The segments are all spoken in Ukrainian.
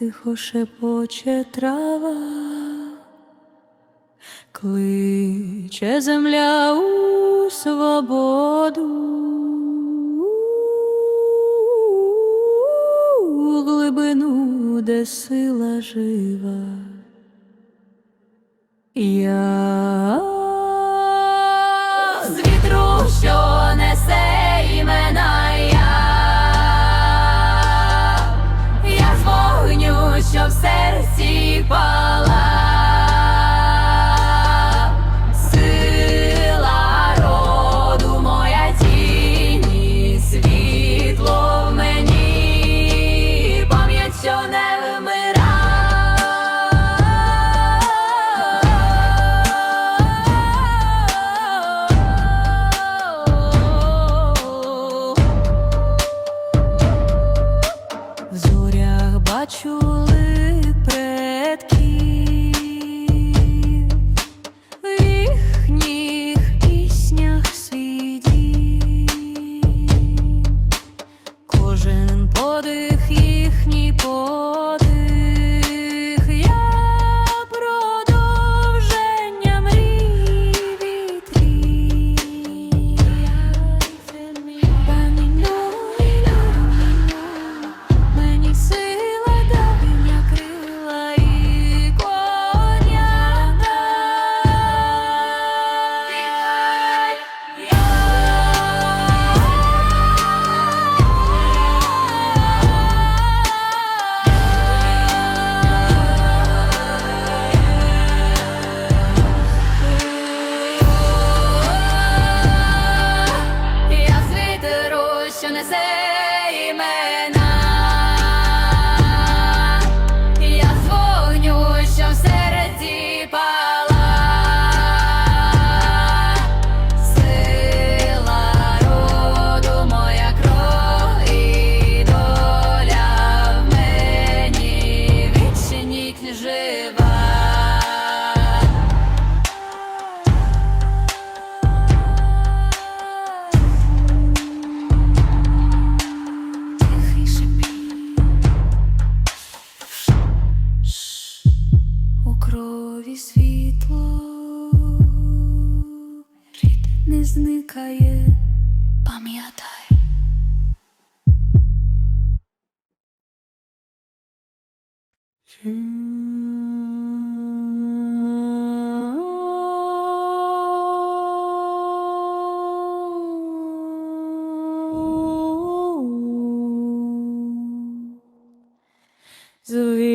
Тихо шепоче трава, кличе земля у свободу, у глибину, де сила жива. Я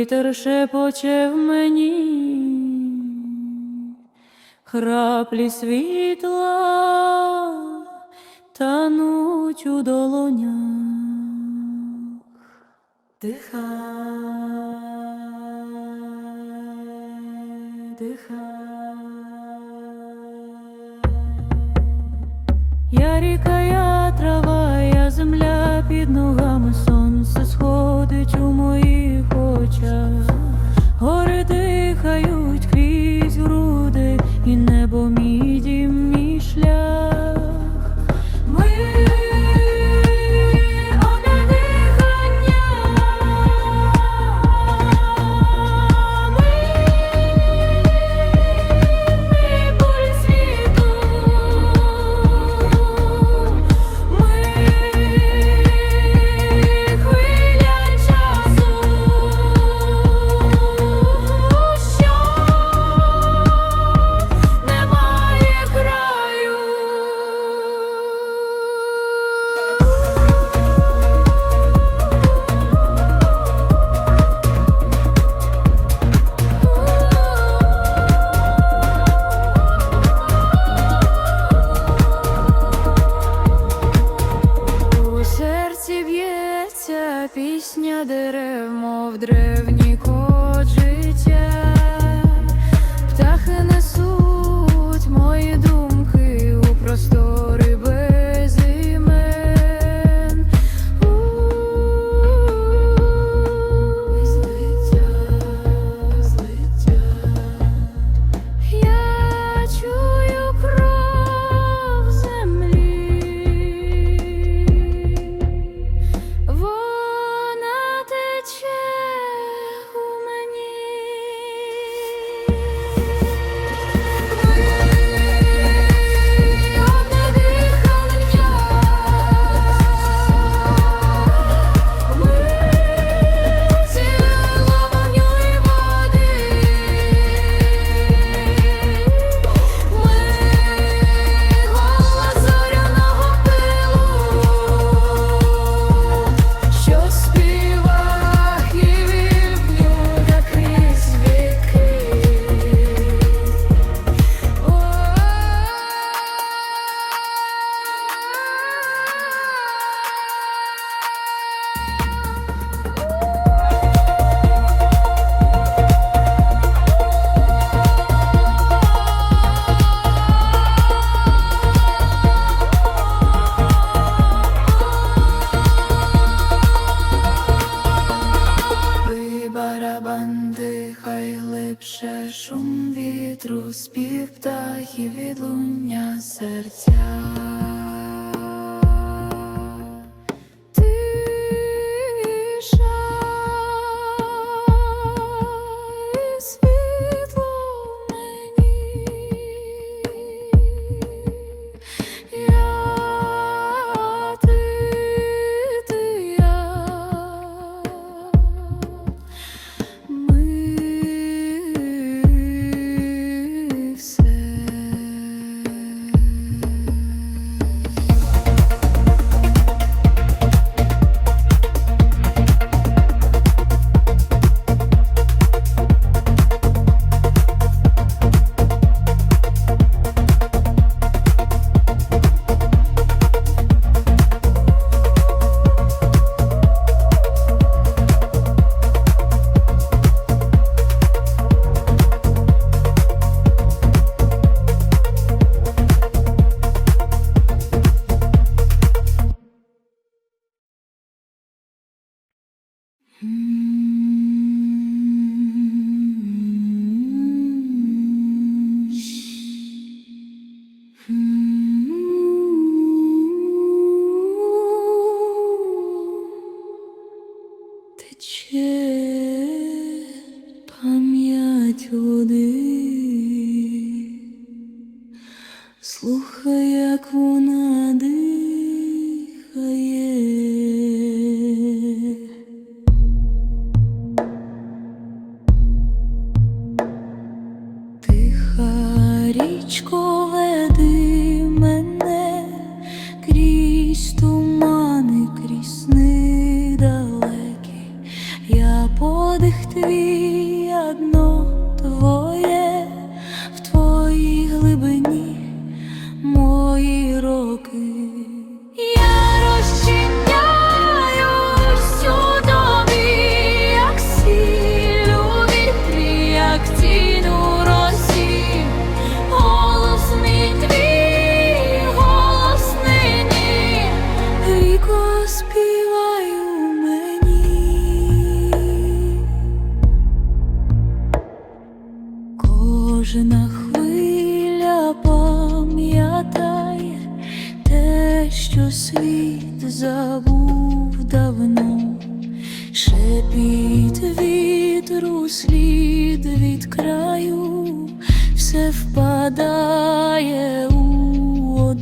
вітер шепоче в мені, храплі світла тануть у долонях. Дихай. show.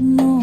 У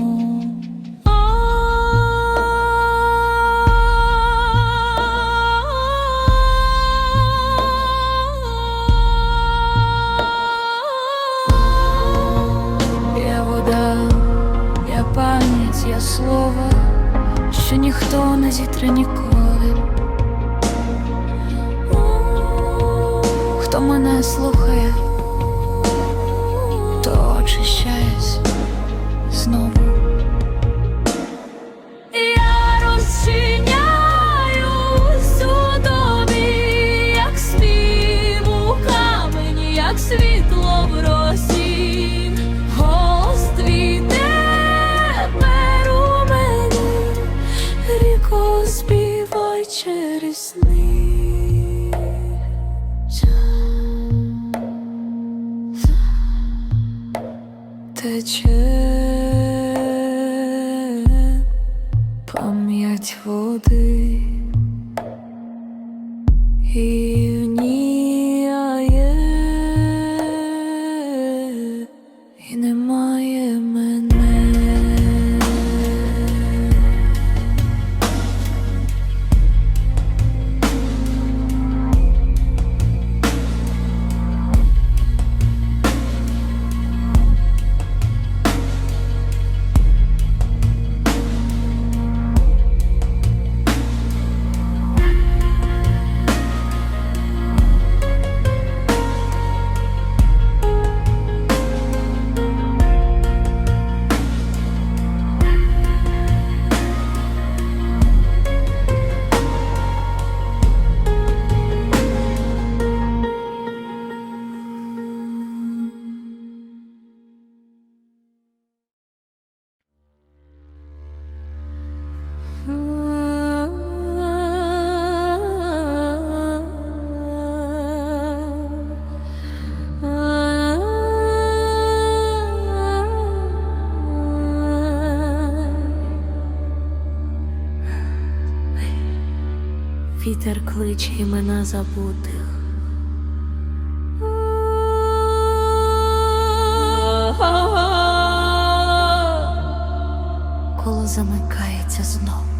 кличе імена забутих. Коло замикається знов.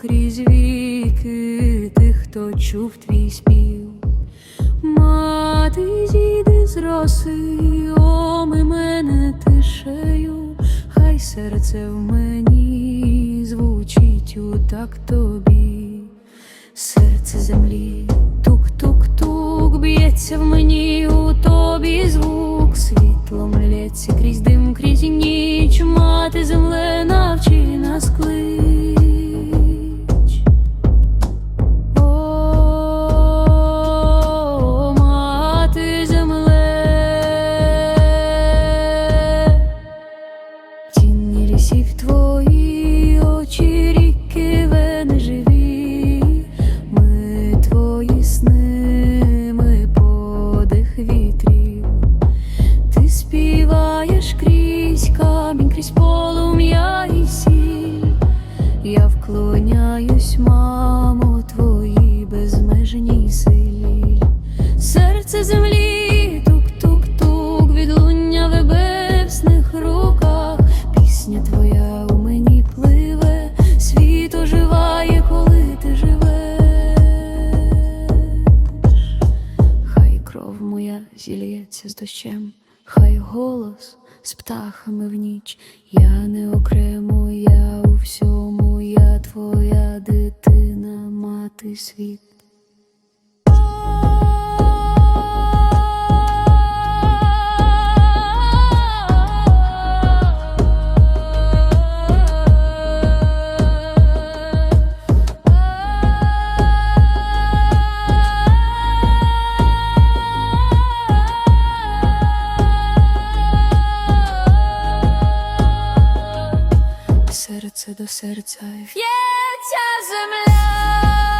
крізь віки тих, хто чув твій спів, мати зійди з роси, оми мене тишею, хай серце в мені звучить у так тобі, серце землі, тук-тук-тук, б'ється в мені у тобі звук, світло млється крізь моя зільється з дощем, хай голос з птахами в ніч, я не окремо, я у всьому, я твоя дитина, мати світ. serce do serca. i Wiecia zemla.